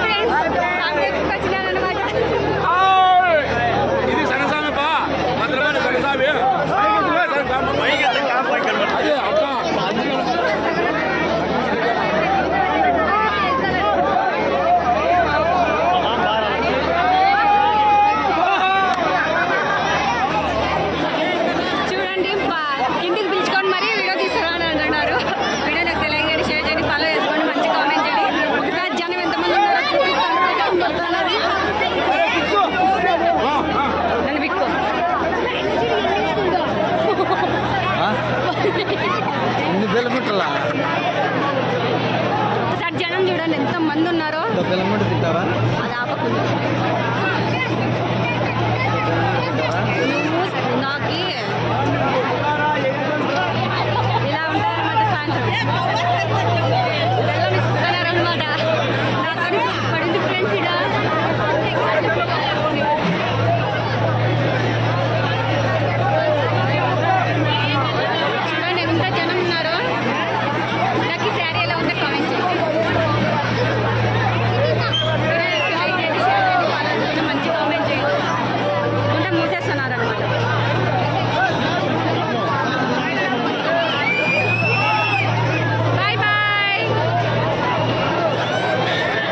Friends అందరికీ వచ్చినానమాట కిలోమీటర్లా? ఒకసారి జనం చూడండి ఎంత మంది ఉన్నారో. అది ఆపకుండా. నువ్వు నాకు ఇలా ఉంటాయన్నమాట సాయంత్రం.